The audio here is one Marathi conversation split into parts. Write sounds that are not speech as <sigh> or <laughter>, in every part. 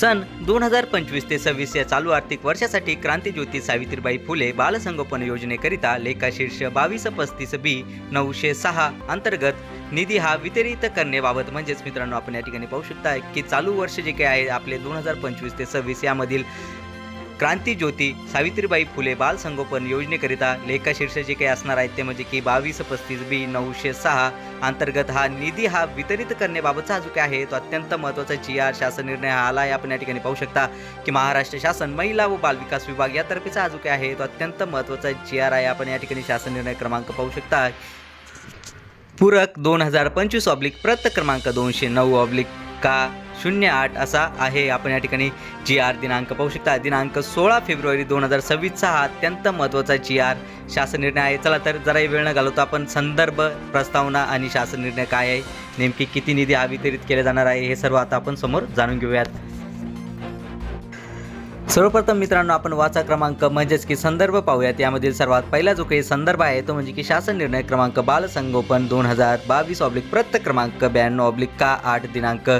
सन दोन हजार पंचवीस ते सव्वीस या चालू आर्थिक वर्षासाठी क्रांतीज्योती सावित्रीबाई फुले बालसंगोपन योजनेकरिता लेखाशीर्ष बावीस पस्तीस बी नऊशे सहा अंतर्गत निधी हा वितरित करण्याबाबत म्हणजेच मित्रांनो आपण या ठिकाणी पाहू शकता की चालू वर्ष जे काही आहे आपले दोन हजार पंचवीस ते सव्वीस यामधील क्रांती ज्योती सावित्रीबाई फुले बाल संगोपन योजनेकरिता लेखाशीर्ष जे काही असणार आहेत. ते म्हणजे की बावीस पस्तीस बी नऊशे सहा अंतर्गत हा निधी हा वितरित करण्याबाबतचा जो काय आहे तो अत्यंत महत्त्वाचा जी आर शासन निर्णय हा आला आहे आपण या ठिकाणी पाहू शकता की महाराष्ट्र शासन महिला व बालविकास विभाग यातर्फेचा जो काय आहे तो अत्यंत महत्त्वाचा जी आर आहे. आपण या ठिकाणी शासन निर्णय क्रमांक पाहू शकता. पूरक दोन हजार पंचवीस ऑब्लिक प्रत क्रमांक दोनशे नऊ ऑब्लिक का? शून्य आठ असा आहे. आपण या ठिकाणी जी आर दिनांक पाहू शकता. दिनांक सोळा फेब्रुवारी दोन हजार सव्वीसचा हा अत्यंत महत्त्वाचा जी आर शासन निर्णय आहे. चला तर जराही वेळ न घालवतो आपण संदर्भ प्रस्तावना आणि शासन निर्णय काय आहे? नेमकी किती निधी हा वितरित केला जाणार आहे? हे सर्व आता आपण समोर जाणून घेऊयात. सर्वप्रथम मित्रांनो आपण वाचा क्रमांक म्हणजेच की संदर्भ पाहूयात. यामधील सर्वात पहिला जो काही संदर्भ आहे तो म्हणजे की शासन निर्णय क्रमांक बालसंगोपन दोन हजार बावीस ऑब्लिक प्रत क्रमांक ब्याण्णव ऑब्लिक का आठ दिनांक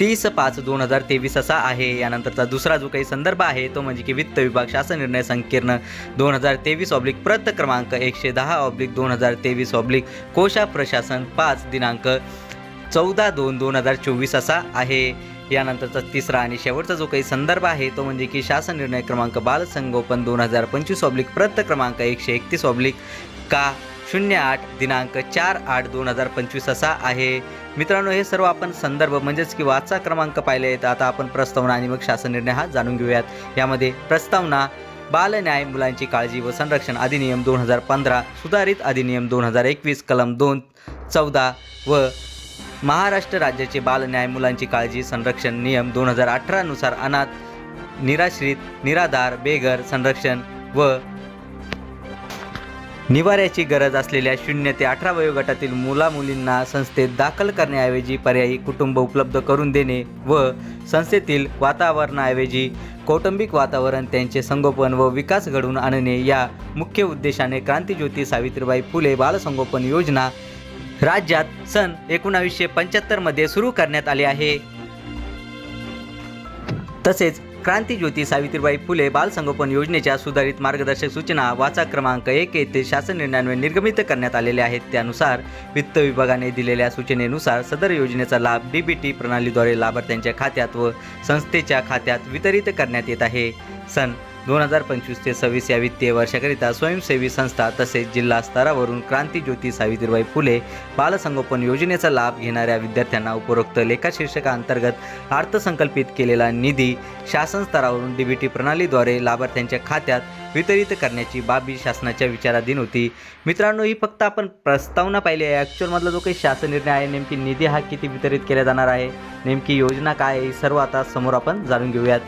तीस पाच दोन हजार तेवीस असा आहे. यानंतरचा दुसरा जो काही संदर्भ आहे तो म्हणजे की वित्त विभाग शासन निर्णय संकीर्ण दोन हजार तेवीस ऑब्लिक प्रत क्रमांक एकशे दहा ऑब्लिक दोन हजार तेवीस ऑब्लिक कोशा प्रशासन पाच दिनांक चौदा दोन दोन हजार चोवीस असा आहे. यानंतरचा तिसरा आणि शेवटचा जो काही संदर्भ आहे तो म्हणजे की शासन निर्णय क्रमांक बालसंगोपन दोन हजार पंचवीस ऑब्लिक प्रत क्रमांक एकशे एकतीस ऑब्लिक का शून्य आठ दिनांक चार आठ दोन हजार पंचवीस असा आहे. मित्रांनो हे सर्व आपण संदर्भ म्हणजेच की वाचा क्रमांक पाहिले आहेत. आता आपण प्रस्तावना आणि मग शासन निर्णय हा जाणून घेऊयात. यामध्ये प्रस्तावना बालन्याय मुलांची काळजी व संरक्षण अधिनियम दोन हजार पंधरा सुधारित अधिनियम दोन हजार एकवीस कलम दोन चौदा व महाराष्ट्र राज्याचे बाल न्याय मुलांची काळजी संरक्षण नियम दोन हजार अठरानुसार अनाथ निराश्रित निराधार बेघर संरक्षण व निवाऱ्याची गरज असलेल्या शून्य ते अठरा वयोगटातील मुला मुलींना संस्थेत दाखल करण्याऐवजी पर्यायी कुटुंब उपलब्ध करून देणे व संस्थेतील वातावरणाऐवजी कौटुंबिक वातावरण त्यांचे संगोपन व विकास घडवून आणणे या मुख्य उद्देशाने क्रांतीज्योती सावित्रीबाई फुले बालसंगोपन योजना राज्यात सन एकोणावीसशे पंच्याहत्तरमध्ये सुरू करण्यात आले आहे. तसेच क्रांतीज्योती सावित्रीबाई फुले बालसंगोपन योजनेच्या सुधारित मार्गदर्शक सूचना वाचा क्रमांक एक येथे शासन निर्णयान्वये निर्गमित करण्यात आलेल्या आहेत. त्यानुसार वित्त विभागाने दिलेल्या सूचनेनुसार सदर योजनेचा लाभ डी बी टी प्रणालीद्वारे लाभार्थ्यांच्या खात्यात व संस्थेच्या खात्यात वितरित करण्यात येत आहे. सन दोन हजार पंचवीस ते सव्वीस या वित्तीय वर्षाकरिता स्वयंसेवी संस्था तसेच जिल्हा स्तरावरून क्रांतीज्योती सावित्रीबाई फुले बालसंगोपन योजनेचा लाभ घेणाऱ्या विद्यार्थ्यांना उपरोक्त लेखाशीर्षकाअंतर्गत अर्थसंकल्पित केलेला निधी शासन स्तरावरून डी टी प्रणालीद्वारे लाभार्थ्यांच्या खात्यात वितरित करण्याची बाबी शासनाच्या विचाराधीन होती. मित्रांनो ही फक्त आपण प्रस्तावना पाहिली आहे. ॲक्च्युअलमधला जो काही शासन निर्णय आहे नेमकी निधी हा किती वितरित केला जाणार आहे नेमकी योजना काय आहे सर्व आता समोर आपण जाणून घेऊयात.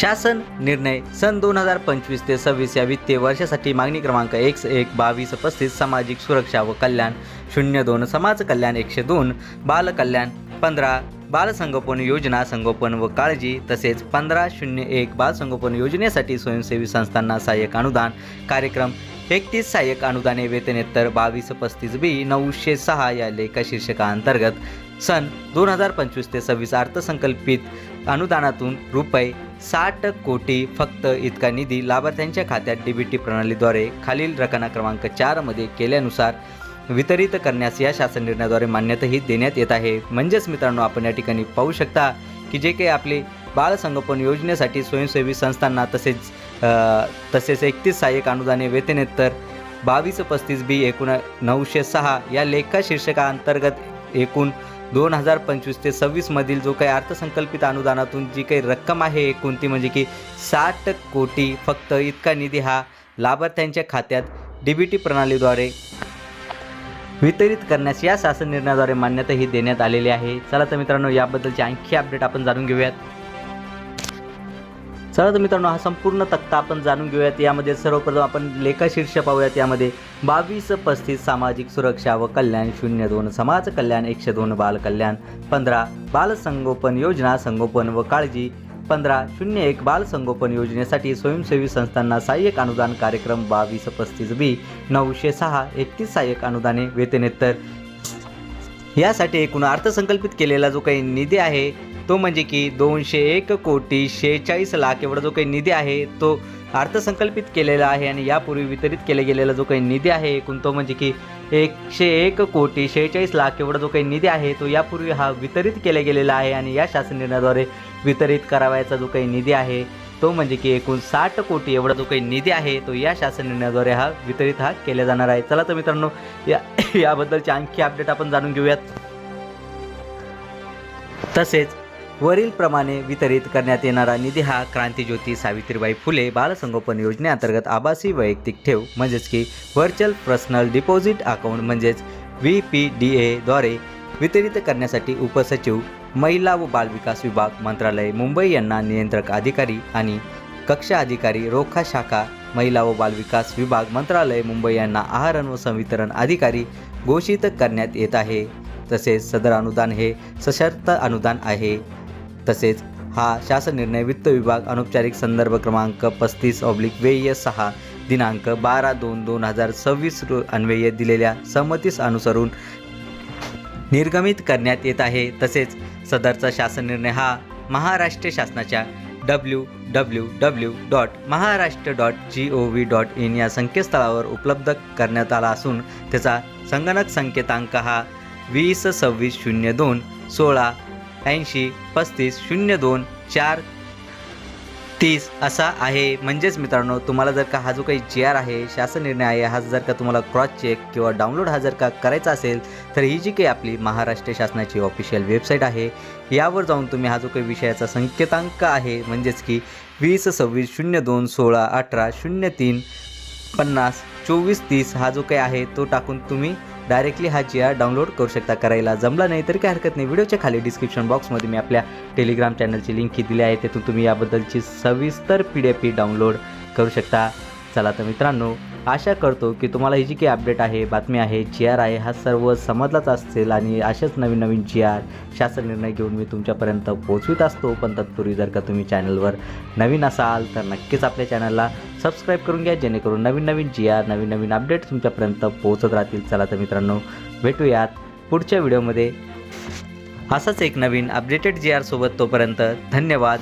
शासन निर्णय सन दोन हजार पंचवीस ते सव्वीस या वित्तीय वर्षासाठी मागणी क्रमांक एक एक बावीस पस्तीस सामाजिक सुरक्षा व कल्याण शून्य दोन समाज कल्याण एकशे दोन बालकल्याण पंधरा बालसंगोपन योजना संगोपन व काळजी तसेच पंधरा शून्य एक बालसंगोपन योजनेसाठी स्वयंसेवी संस्थांना सहाय्यक अनुदान कार्यक्रम एकतीस सहाय्यक अनुदाने वेतनेत्तर बावीस पस्तीस बी नऊशे सहा या लेखा शीर्षकाअंतर्गत सन दोन हजार पंचवीस ते सव्वीस अर्थसंकल्पित अनुदानातून रुपये साठ कोटी फक्त इतका निधी लाभार्थ्यांच्या खात्यात डी बी टी प्रणालीद्वारे खालील रकाना क्रमांक चारमध्ये केल्यानुसार वितरित करण्यास या शासन निर्णयाद्वारे मान्यताही देण्यात येत आहे. म्हणजेच मित्रांनो आपण या ठिकाणी पाहू शकता की जे काही आपले बालसंगोपन योजनेसाठी स्वयंसेवी संस्थांना तसेच तसेच एकतीस सहाय्यक अनुदाने वेतनेत्तर बावीस पस्तीस बी एकूण नऊशे सहा या लेखा शीर्षकाअंतर्गत एकूण दोन हजार पंचवीस ते सव्वीसमधील जो काही अर्थसंकल्पित अनुदानातून जी काही रक्कम आहे एकूण ती म्हणजे की साठ कोटी फक्त इतका निधी हा लाभार्थ्यांच्या खात्यात डी बी टी प्रणालीद्वारे वितरित करण्यास या शासन निर्णयाद्वारे मान्यताही देण्यात आलेली आहे. चला तर मित्रांनो याबद्दलची आणखी अपडेट आपण जाणून घेऊयात. चला तर मित्रांनो हा संपूर्ण तक्ता आपण जाणून घेऊयात. यामध्ये सर्वप्रथम आपण लेखा शीर्ष पाहूयात. यामध्ये बावीस पस्तीस सामाजिक सुरक्षा व कल्याण शून्य दोन समाज कल्याण एकशे दोन बाल कल्याण पंधरा बाल संगोपन योजना संगोपन व काळजी पंधरा शून्य एक बाल संगोपन योजनेसाठी स्वयंसेवी संस्थांना सहाय्यक अनुदान कार्यक्रम बावीस पस्तीस बी नऊशे सहा एकतीस सहाय्यक अनुदाने वेतनेतर यासाठी एकूण अर्थसंकल्पित केलेला जो काही निधी आहे तो म्हणजे की दोनशे एक कोटी शेहेचाळीस लाख एवढा जो काही निधी आहे तो अर्थसंकल्पित केलेला आहे आणि यापूर्वी वितरित केला गेलेला जो काही निधी आहे एकूण तो म्हणजे की एकशे एक कोटी शेहेचाळीस लाख एवढा जो काही निधी आहे तो यापूर्वी हा वितरित केला गेलेला आहे आणि या शासन निर्णयाद्वारे वितरित करावयाचा जो काही निधी आहे तो म्हणजे की एकूण साठ कोटी एवढा जो काही निधी आहे तो या शासन निर्णयाद्वारे हा वितरित हा केला जाणार आहे. चला तर मित्रांनो या <coughs> याबद्दलचे आणखी अपडेट आपण जाणून घेऊयात. तसेच वरील प्रमाणे वितरित करण्यात येणारा निधी हा क्रांतीज्योती सावित्रीबाई फुले बालसंगोपन योजनेअंतर्गत आभासी वैयक्तिक ठेव म्हणजेच की व्हर्च्युअल पर्सनल डिपॉझिट अकाउंट म्हणजेच व्ही पी डी एद्वारे वितरित करण्यासाठी उपसचिव महिला व बालविकास विभाग मंत्रालय मुंबई यांना नियंत्रक अधिकारी आणि कक्षा अधिकारी रोखा शाखा महिला व बालविकास विभाग मंत्रालय मुंबई यांना आहारण व संवितरण अधिकारी घोषित करण्यात येत आहे. तसेच सदर अनुदान हे सशर्त अनुदान आहे. तसेच हा शासन निर्णय वित्त विभाग अनौपचारिक संदर्भ क्रमांक पस्तीस ऑब्लिक वेय सहा दिनांक बारा दोन दोन हजार सव्वीस रो अन्वये दिलेल्या संमतीस अनुसरून निर्गमित करण्यात येत आहे. तसेच सदरचा शासन निर्णय हा महाराष्ट्र शासनाच्या W W W dot Maharashtra dot G O V dot in या संकेतस्थळावर उपलब्ध करण्यात आला असून त्याचा संगणक संकेतांक हा वीस सव्वीस शून्य दोन सोळा ऐंशी पस्तीस शून्य दोन चार तीस असा आहे. म्हणजेच मित्रांनो तुम्हाला जर का हा जो काही जी आर आहे शासन निर्णय आहे हा जर का तुम्हाला क्रॉस चेक किंवा डाउनलोड हा जर का करायचा असेल तर ही जी काही आपली महाराष्ट्र शासनाची ऑफिशियल वेबसाईट आहे यावर जाऊन तुम्ही हा जो काही विषयाचा संकेतांक आहे म्हणजेच की वीस सव्वीस शून्य दोन सोळा अठरा शून्य तीन पन्नास चोवीस तीस हा जो काही आहे तो टाकून तुम्ही डायरेक्टली हा जी आर डाउनलोड करू शकता. करायला जमला नाही तर काय हरकत नाही. व्हिडिओच्या खाली डिस्क्रिप्शन बॉक्समध्ये मी आपल्या टेलिग्राम चॅनलची लिंक ही दिली आहे. तिथून तुम्ही याबद्दलची सविस्तर पी डी एफ डाउनलोड करू शकता. चला तर मित्रांनो आशा करतो की तुम्हाला ही जी काही अपडेट आहे बातमी आहे जी आर आहे हा सर्व समजलाच असेल आणि अशाच नवीन नवीन जी आर शासन निर्णय घेऊन मी तुमच्यापर्यंत पोहोचवित असतो. पण तत्पूर्वी जर का तुम्ही चॅनलवर नवीन असाल तर नक्कीच आपल्या चॅनलला सबस्क्राईब करून घ्या जेणेकरून नवीन नवीन जी आर नवीन नवीन अपडेट तुमच्यापर्यंत पोहोचत राहतील. चला तर मित्रांनो भेटूयात पुढच्या व्हिडिओमध्ये असाच एक नवीन अपडेटेड जी आर सोबत तोपर्यंत धन्यवाद.